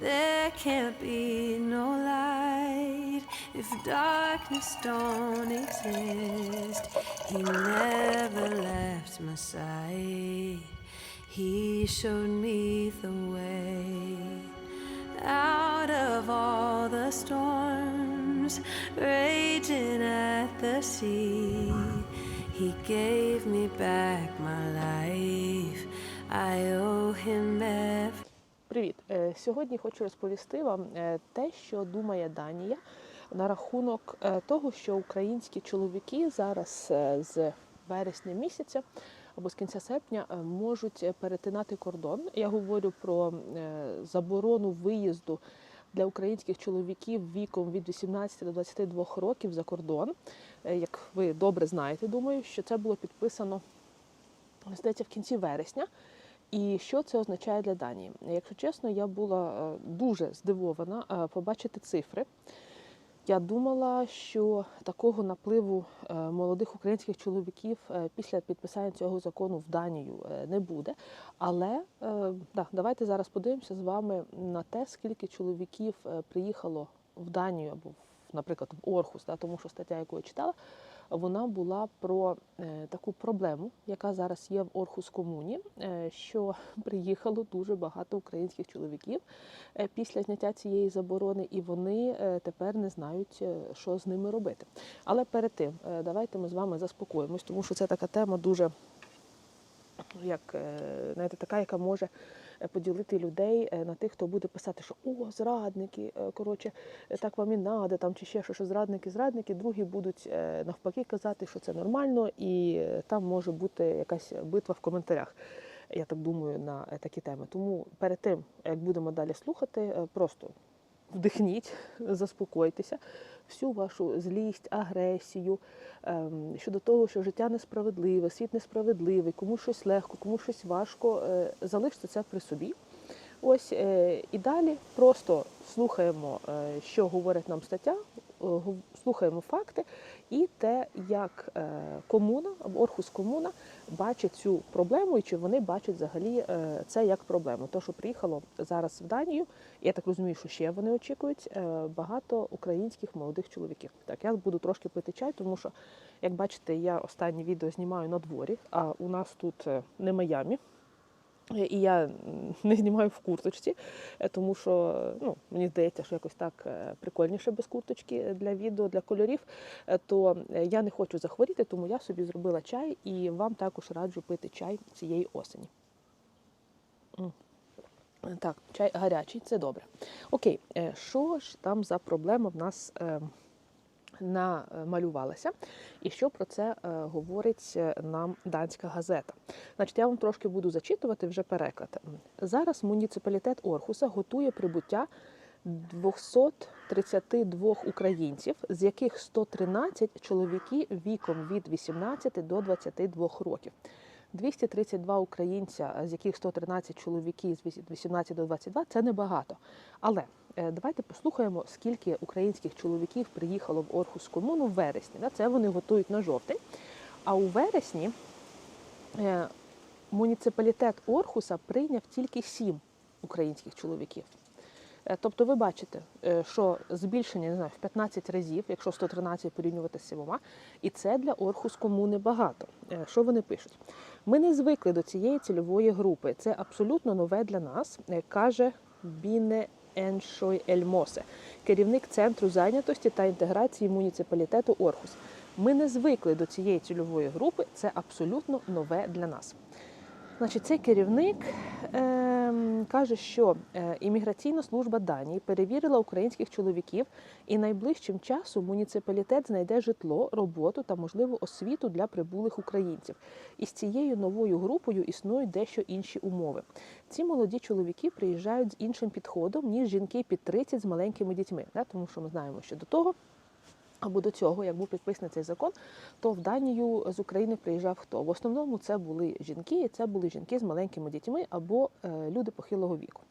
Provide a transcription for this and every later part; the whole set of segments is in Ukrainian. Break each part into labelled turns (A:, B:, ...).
A: There can't be no light if darkness don't exist. He never left my side. He showed me the way out of all the storms raging at the sea. He gave me back my life. I owe him everything.
B: Е, Сьогодні хочу розповісти вам е, те, що думає Данія на рахунок е, того, що українські чоловіки зараз з вересня місяця або з кінця серпня можуть перетинати кордон. Я говорю про заборону виїзду для українських чоловіків віком від 18 до 22 років за кордон. Як ви добре знаєте, думаю, що це було підписано здається, в кінці вересня. І що це означає для Данії? Якщо чесно, я була е, дуже здивована е, побачити цифри. Я думала, що такого напливу е, молодих українських чоловіків після підписання цього закону в Данію не буде. Але да, давайте зараз подивимося з вами на те, скільки чоловіків приїхало в Данію або, наприклад, в Орхус, да, тому що стаття, яку я читала, вона була про е, таку проблему, яка зараз є в Орхус комуні, е, що приїхало дуже багато українських чоловіків е, після зняття цієї заборони, і вони тепер не знають, що з ними робити. Але перед тим давайте ми з вами заспокоїмось, тому що це така тема дуже як знаєте, така, яка може поділити людей е, на тих, хто буде писати, що о, зрадники, е, коротше, е, так вам і надо, там чи ще що, що зрадники, зрадники. Другі будуть навпаки казати, що це нормально, і там може бути якась битва в коментарях. Я так думаю на такі теми. Тому перед тим, як будемо далі слухати, просто вдихніть, заспокойтеся, всю вашу злість, агресію ем, щодо того, що життя несправедливе, світ несправедливий, комусь щось легко, комусь щось важко, е, залиште це при собі. Ось е, і далі просто слухаємо, е, що говорить нам стаття, е, слухаємо факти і те, як комуна або Орхус комуна бачить цю проблему, і чи вони бачать взагалі це як проблему. То, що приїхало зараз в Данію, я так розумію, що ще вони очікують багато українських молодих чоловіків. Так, я буду трошки пити чай, тому що, як бачите, я останнє відео знімаю на дворі, а у нас тут не Майамі. І я не знімаю в курточці, тому що ну, мені здається, що якось так е, прикольніше без курточки для відео, для кольорів. Е, То е, я не хочу захворіти, тому я собі зробила чай і вам також раджу пити чай цієї осені. Так, чай гарячий, це добре. Окей, е, що ж там за проблема в нас е, намалювалася? І що про це е, говорить е, нам данська газета? Значить, я вам трошки буду зачитувати вже переклад. Зараз муніципалітет Орхуса готує прибуття 232 українців, з яких 113 чоловіки віком від 18 до 22 років. 232 українця, з яких 113 чоловіки з 18 до 22 – це небагато. Але давайте послухаємо, скільки українських чоловіків приїхало в Орхус комуну в вересні. Це вони готують на жовтень. А у вересні е, муніципалітет Орхуса прийняв тільки сім українських чоловіків. Е, Тобто ви бачите, е, що збільшення не знаю, в 15 разів, якщо 113 порівнювати з сімома, і це для Орхус комуни багато. Е, Що вони пишуть? Ми не звикли до цієї цільової групи. Це абсолютно нове для нас, е, каже Біне Еншой Ельмосе, керівник центру зайнятості та інтеграції муніципалітету Орхус. Ми не звикли до цієї цільової групи. Це абсолютно нове для нас. Значить, цей керівник ем, каже, що е, імміграційна служба Данії перевірила українських чоловіків, і найближчим часом муніципалітет знайде житло, роботу та можливу освіту для прибулих українців. І з цією новою групою існують дещо інші умови. Ці молоді чоловіки приїжджають з іншим підходом, ніж жінки під 30 з маленькими дітьми. Да? Тому що ми знаємо, що до того або до цього, як був підписаний цей закон, то в Данію з України приїжджав хто? В основному це були жінки, і це були жінки з маленькими дітьми або е, люди похилого віку.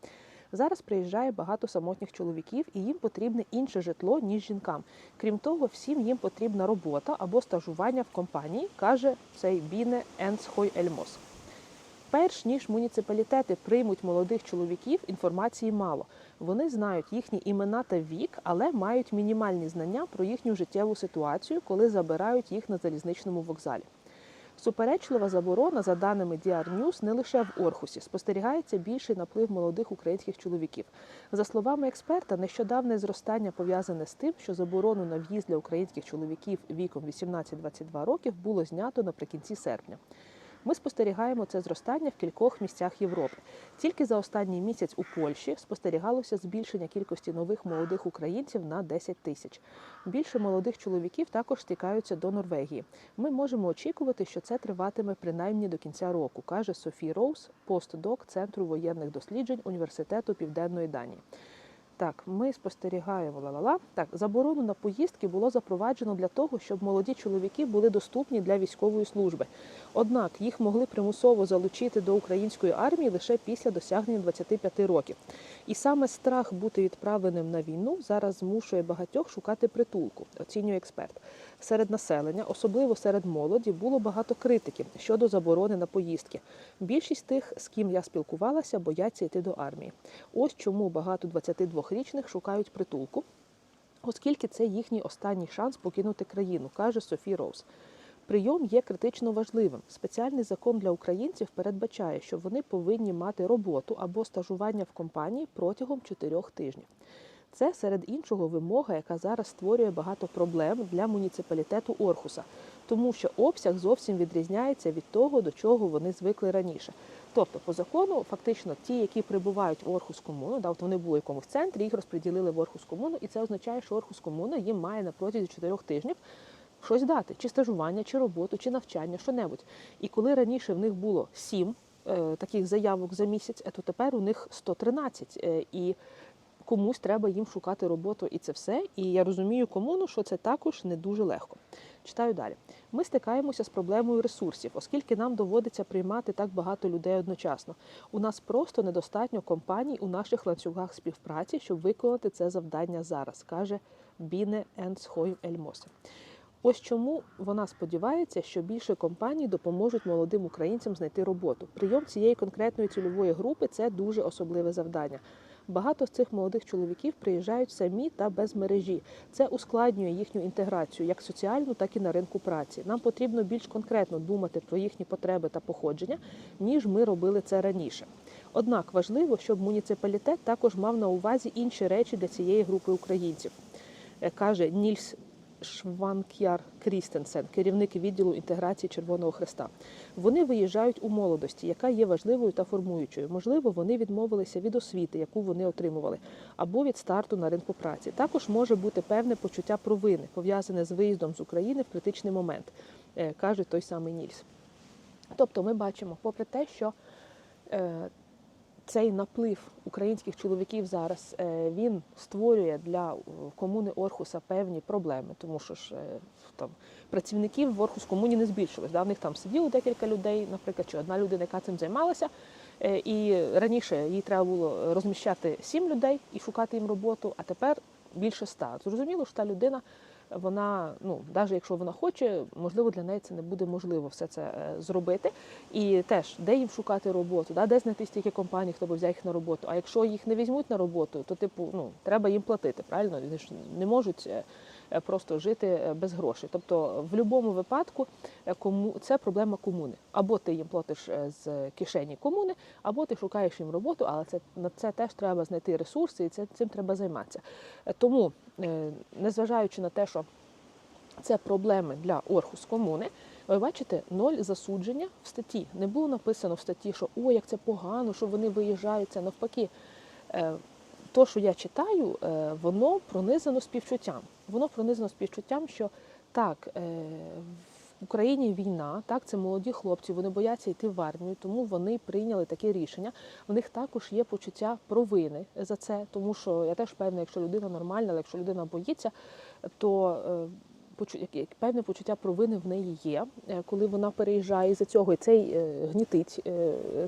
B: Зараз приїжджає багато самотніх чоловіків, і їм потрібне інше житло, ніж жінкам. Крім того, всім їм потрібна робота або стажування в компанії, каже цей Біне Енсхой Ельмос. Перш ніж муніципалітети приймуть молодих чоловіків, інформації мало. Вони знають їхні імена та вік, але мають мінімальні знання про їхню життєву ситуацію, коли забирають їх на залізничному вокзалі. Суперечлива заборона, за даними DR News, не лише в Орхусі. Спостерігається більший наплив молодих українських чоловіків. За словами експерта, нещодавне зростання пов'язане з тим, що заборону на в'їзд для українських чоловіків віком 18-22 років було знято наприкінці серпня. Ми спостерігаємо це зростання в кількох місцях Європи. Тільки за останній місяць у Польщі спостерігалося збільшення кількості нових молодих українців на 10 тисяч. Більше молодих чоловіків також стікаються до Норвегії. Ми можемо очікувати, що це триватиме принаймні до кінця року, каже Софі Роуз, постдок Центру воєнних досліджень Університету Південної Данії. Так, ми спостерігаємо ла-ла-ла. Так, заборону на поїздки було запроваджено для того, щоб молоді чоловіки були доступні для військової служби. Однак їх могли примусово залучити до української армії лише після досягнення 25 років. І саме страх бути відправленим на війну зараз змушує багатьох шукати притулку, оцінює експерт. Серед населення, особливо серед молоді, було багато критики щодо заборони на поїздки. Більшість тих, з ким я спілкувалася, бояться йти до армії. Ось чому багато 22-річних шукають притулку, оскільки це їхній останній шанс покинути країну, каже Софі Роуз. Прийом є критично важливим. Спеціальний закон для українців передбачає, що вони повинні мати роботу або стажування в компанії протягом чотирьох тижнів. Це серед іншого вимога, яка зараз створює багато проблем для муніципалітету Орхуса, тому що обсяг зовсім відрізняється від того, до чого вони звикли раніше. Тобто, по закону, фактично, ті, які прибувають в Орхус комуну, да, от вони були в якомусь центрі, їх розподілили в Орхус комуну, і це означає, що Орхус комуна їм має на протязі чотирьох тижнів щось дати, чи стажування, чи роботу, чи навчання, що-небудь. І коли раніше в них було сім е, таких заявок за місяць, е, то тепер у них 113. Е, і комусь треба їм шукати роботу і це все. І я розумію комуну, що це також не дуже легко. Читаю далі. Ми стикаємося з проблемою ресурсів, оскільки нам доводиться приймати так багато людей одночасно. У нас просто недостатньо компаній у наших ланцюгах співпраці, щоб виконати це завдання зараз, каже Біне Енсхойм Ельмосе. Ось чому вона сподівається, що більше компаній допоможуть молодим українцям знайти роботу. Прийом цієї конкретної цільової групи це дуже особливе завдання. Багато з цих молодих чоловіків приїжджають самі та без мережі. Це ускладнює їхню інтеграцію як соціальну, так і на ринку праці. Нам потрібно більш конкретно думати про їхні потреби та походження, ніж ми робили це раніше. Однак важливо, щоб муніципалітет також мав на увазі інші речі для цієї групи українців, Е, каже Нільс Шванкяр Крістенсен, керівник відділу інтеграції Червоного Хреста. Вони виїжджають у молодості, яка є важливою та формуючою. Можливо, вони відмовилися від освіти, яку вони отримували, або від старту на ринку праці. Також може бути певне почуття провини, пов'язане з виїздом з України в критичний момент, е, каже той самий Нільс. Тобто, ми бачимо, попри те, що е, цей наплив українських чоловіків зараз е, він створює для е, комуни Орхуса певні проблеми, тому що ж е, там працівників в Орхус комуні не збільшилось. Да? В них там сиділо декілька людей, наприклад, чи одна людина, яка цим займалася. І раніше їй треба було розміщати сім людей і шукати їм роботу, а тепер більше ста. Зрозуміло, що та людина, вона, ну, навіть якщо вона хоче, можливо, для неї це не буде можливо все це е, зробити. І теж, де їм шукати роботу, да? де знайти стільки компаній, хто би взяв їх на роботу. А якщо їх не візьмуть на роботу, то типу, ну, треба їм платити, правильно? Вони ж не можуть е, просто жити е, без грошей. Тобто, в будь-якому випадку е, кому це проблема комуни. Або ти їм платиш е, з кишені комуни, або ти шукаєш їм роботу, але це на це теж треба знайти ресурси, і це цим треба займатися. Е, Тому, е, незважаючи на те, що це проблеми для Орхус комуни. Ви бачите, ноль засудження в статті. Не було написано в статті, що о, як це погано, що вони виїжджають. Це навпаки. Е, То, що я читаю, е, воно пронизано співчуттям. Воно пронизано співчуттям, що так, е, в Україні війна, так, це молоді хлопці, вони бояться йти в армію, тому вони прийняли таке рішення. В них також є почуття провини за це, тому що я теж певна, якщо людина нормальна, але якщо людина боїться, то е, певне почуття провини в неї є, е, коли вона переїжджає за цього, і це й, е, гнітить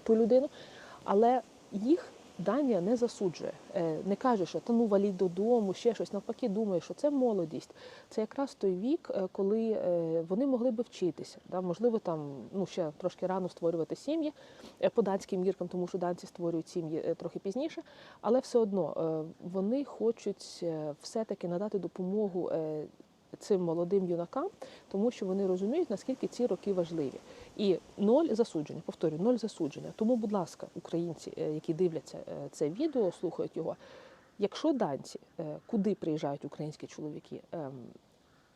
B: ту людину. Але їх Данія не засуджує, е, не каже, що та ну валіть додому, ще щось. Навпаки, думає, що це молодість. Це якраз той вік, е, коли е, вони могли би вчитися. Да? Можливо, там ну ще трошки рано створювати сім'ї по данським міркам, тому що данці створюють сім'ї трохи пізніше, але все одно вони хочуть все-таки надати допомогу. Цим молодим юнакам, тому що вони розуміють, наскільки ці роки важливі. І ноль засудження, повторюю, ноль засудження. Тому, будь ласка, українці, е, які дивляться е, це відео, слухають його. Якщо данці, е, куди приїжджають українські чоловіки, ем,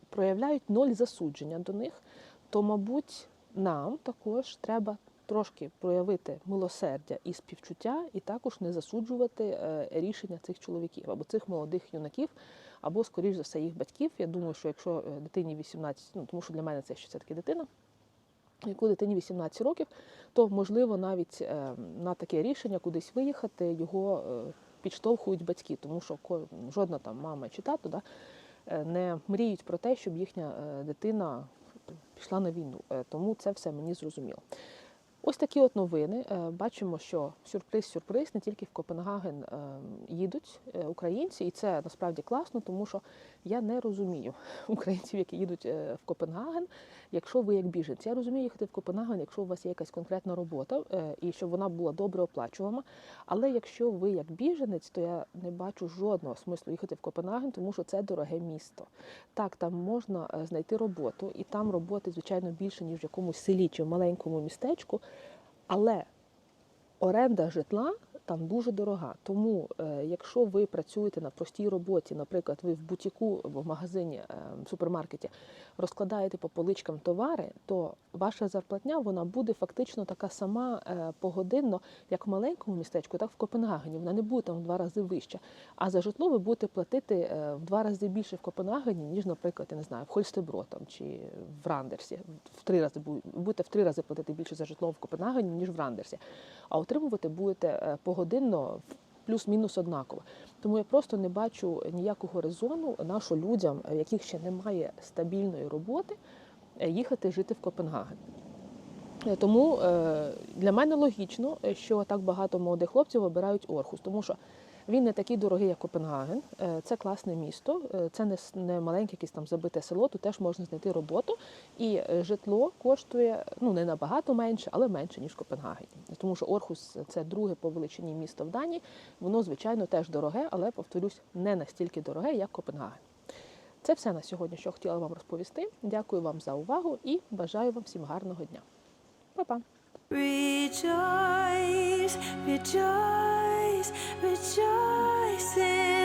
B: проявляють ноль засудження до них, то, мабуть, нам також треба трошки проявити милосердя і співчуття, і також не засуджувати е, рішення цих чоловіків або цих молодих юнаків, або, скоріш за все, їх батьків. Я думаю, що якщо е, дитині 18, ну тому що для мене це ще все-таки дитина. Яку дитині 18 років, то можливо навіть е, на таке рішення кудись виїхати його підштовхують батьки, тому що жодна там мама чи тато да, не мріють про те, щоб їхня дитина пішла на війну. Тому це все мені зрозуміло. Ось такі от новини. Е, Бачимо, що сюрприз-сюрприз, не тільки в Копенгаген е, їдуть е, українці, і це насправді класно, тому що я не розумію українців, які їдуть в Копенгаген, якщо ви як біженці. Я розумію їхати в Копенгаген, якщо у вас є якась конкретна робота, і щоб вона була добре оплачувана. Але якщо ви як біженець, то я не бачу жодного смислу їхати в Копенгаген, тому що це дороге місто. Так, там можна знайти роботу, і там роботи, звичайно, більше, ніж в якомусь селі чи в маленькому містечку. Але оренда житла там дуже дорога. Тому, е, якщо ви працюєте на простій роботі, наприклад, ви в бутіку або в магазині, е, в супермаркеті розкладаєте по поличкам товари, то ваша зарплатня вона буде фактично така сама е, погодинно, як в маленькому містечку, так в Копенгагені. Вона не буде там в два рази вища. А за житло ви будете платити в два рази більше в Копенгагені, ніж, наприклад, я не знаю, в Хольстебро там чи в Рандерсі. В три рази бу- будете в три рази платити більше за житло в Копенгагені, ніж в Рандерсі. А отримувати будете е, погодинно плюс-мінус однаково. Тому я просто не бачу ніякого резону нашу людям, е, в яких ще немає стабільної роботи, е, їхати жити в Копенгаген. Е, Тому е, для мене логічно, е, що так багато молодих хлопців обирають Орхус, тому що він не такий дорогий, як Копенгаген. Е, Це класне місто, е, це не, маленьке якесь там забите село, тут теж можна знайти роботу. І е, житло коштує ну не набагато менше, але менше ніж в Копенгагені. Тому що Орхус це друге по величині місто в Данії. Воно звичайно теж дороге, але повторюсь, не настільки дороге, як Копенгаген. Це все на сьогодні, що хотіла вам розповісти. Дякую вам за увагу і бажаю вам всім гарного дня. Па-па!
A: Rejoice, rejoice, rejoice